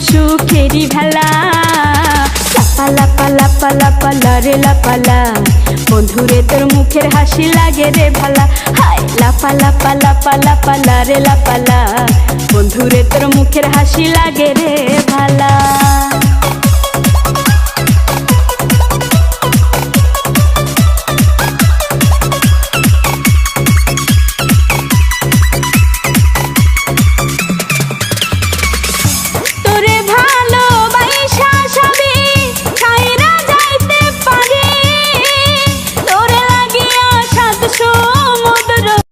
সুখেরি ভেলা। লাপা লাপা লাপা লাপা লারে লাপালা বন্ধুরে, তোর মুখের হাসি লাগে রে ভালা। হাই লাপা লাপা লাপা লাপা লারে লাপালা বন্ধুরে, তোর মুখের হাসি লাগে রে ভালা।